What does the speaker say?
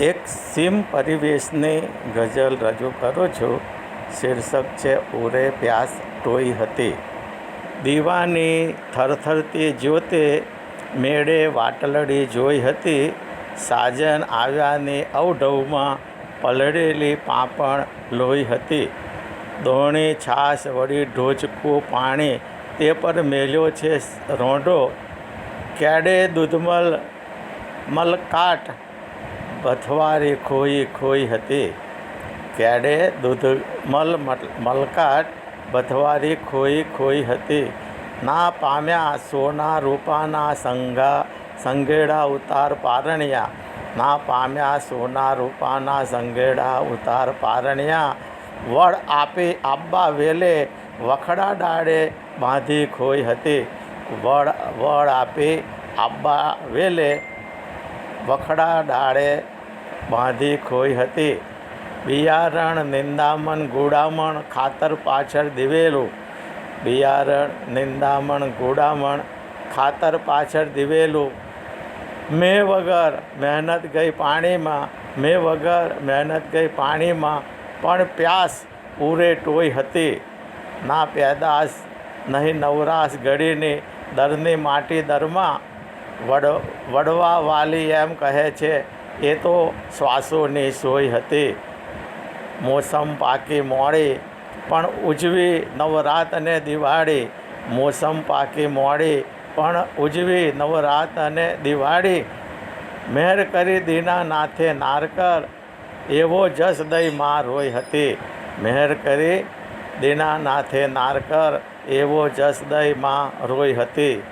એક સીમ પરિવેશની ગઝલ રજૂ કરું છું. શીર્ષક છે, ઉરે પ્યાસ ટોઈ હતી. દીવાની થરથરતી જ્યોતે મેળે વાટલડી જોઈ હતી. સાજન આવ્યાની અવઢવમાં પલળેલી પાપણ લોહી હતી. દોણી છાશ વળી ઢોચકું પાણી તે પર મેલ્યો છે રોંઢો. કેડે દૂધમલ, મલકાટ ભથવારી ખોઈ ખોઈ હતી. ત્યારે દૂધમલ મલ- મલકાટ ભથવારી ખોઈ ખોઈ હતી. ના પામ્યા સોના રૂપાના સંઘા સંઘેડા ઉતાર પારણ્યા. ના પામ્યા સોના રૂપાના સંઘેડા ઉતાર પારણ્યા. વડ આપી આબ્બા વેલે વખડા ડાળે બાંધી ખોઈ હતી. વડ વડ આપી આબ્બા વેલે વખડા ડાળે બાંધી ખોઈ હતી. બિયારણ, નિંદામણ, ગુડામણ, ખાતર પાછળ દિવેલું. બિયારણ, નિંદામણ, ગુડામણ, ખાતર પાછળ દિવેલું. મેં વગર મહેનત ગઈ પાણીમાં, મેં વગર મહેનત ગઈ પાણીમાં, પણ પ્યાસ પૂરે ટોઈ હતી. ના પેદાશ, નહીં નવરાશ ઘડીની દરની માટી દરમાં વડ વડવા વાલી એમ કહે છે. એ તો શ્વાસોની સોય હતી, મોસમ પાકી મોડી, પણ ઉજવી નવરાત અને દિવાળી. મોસમ પાકી મોડી, પણ ઉજવી નવરાત અને દિવાળી. મહેર કરી દીના નાથે નારકર, એવો જસ દઈ માર રોઈ હતી. મહેર કરી દીના નાથે નારકર, એવો જસ દઈ માં રોઈ હતી.